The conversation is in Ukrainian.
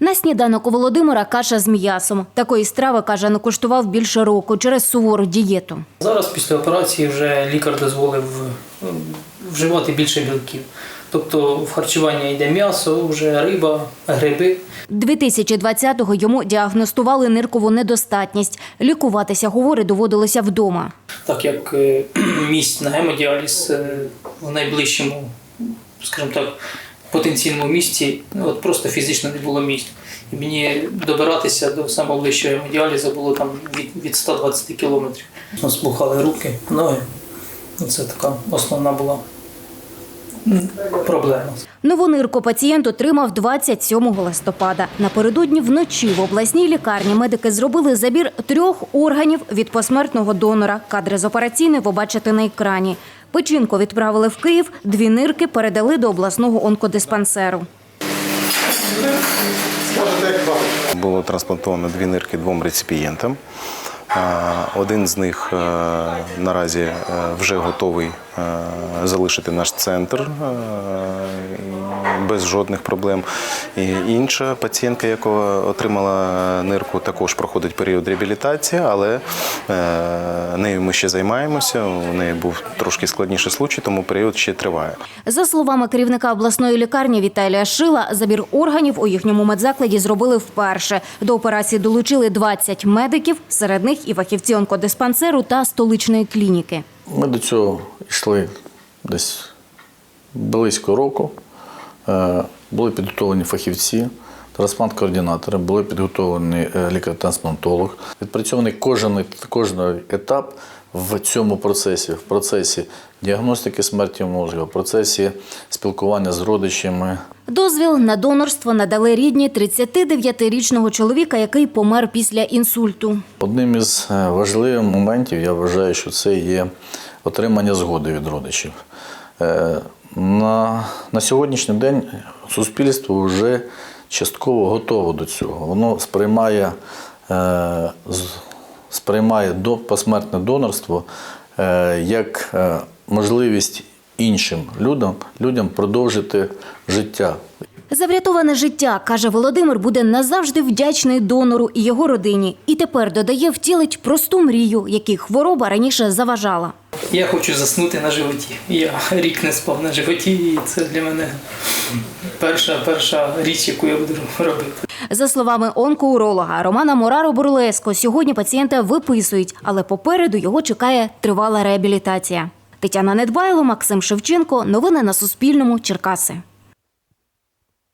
На сніданок у Володимира каша з м'ясом. Такої страви, каже, не коштував більше року через сувору дієту. Зараз після операції вже лікар дозволив вживати більше білків. Тобто в харчування йде м'ясо, вже риба, гриби. 2020-го йому діагностували ниркову недостатність. Лікуватися, говорить, доводилося вдома. Так як е, місць на гемодіаліз е, в найближчому, скажімо так, потенційному місці, ну, от просто фізично не було місць. І мені добиратися до самого ближчого гемодіалізу було там від, від 120 кілометрів. Спухали руки, ноги. І Це така основна була проблема. Нову нирку пацієнт отримав 27 листопада. Напередодні вночі в обласній лікарні медики зробили забір трьох органів від посмертного донора. Кадри з операційної ви бачите на екрані. Печінку відправили в Київ, дві нирки передали до обласного онкодиспансеру. Було трансплантовано дві нирки двом реципієнтам. Один з них е, наразі е, вже готовий е, залишити наш центр без жодних проблем. І інша пацієнтка, яка отримала нирку, також проходить період реабілітації, але е, нею ми ще займаємося. У неї був трошки складніший случай, тому період ще триває. За словами керівника обласної лікарні Віталія Шила, забір органів у їхньому медзакладі зробили вперше. До операції долучили 20 медиків, серед них і фахівці онкодиспансеру та столичної клініки. Ми до цього йшли десь близько року. Е, Були підготовлені фахівці, трансплант-координатори, були підготовлені е, лікар-трансплантолог. Відпрацьований кожен, кожен етап в цьому процесі, в процесі діагностики смерті мозку, в процесі спілкування з родичами, Дозвіл на донорство надали рідні 39-річного чоловіка, який помер після інсульту. Одним із е, важливих моментів я вважаю, що це є отримання згоди від родичів. На, на сьогоднішній день суспільство вже частково готово до цього. Воно сприймає, е, сприймає до, посмертне донорство е, як е, можливість іншим людям, людям продовжити життя, За врятоване життя, каже Володимир, буде назавжди вдячний донору і його родині. І тепер додає, втілить просту мрію, якій хвороба раніше заважала. Я хочу заснути на животі. Я рік не спав на животі, і це для мене перша, перша річ, яку я буду робити. За словами онкоуролога Романа Мораро Бурлеско, сьогодні пацієнта виписують, але попереду його чекає тривала реабілітація. Тетяна Недбайло, Максим Шевченко. Новини на Суспільному. Черкаси.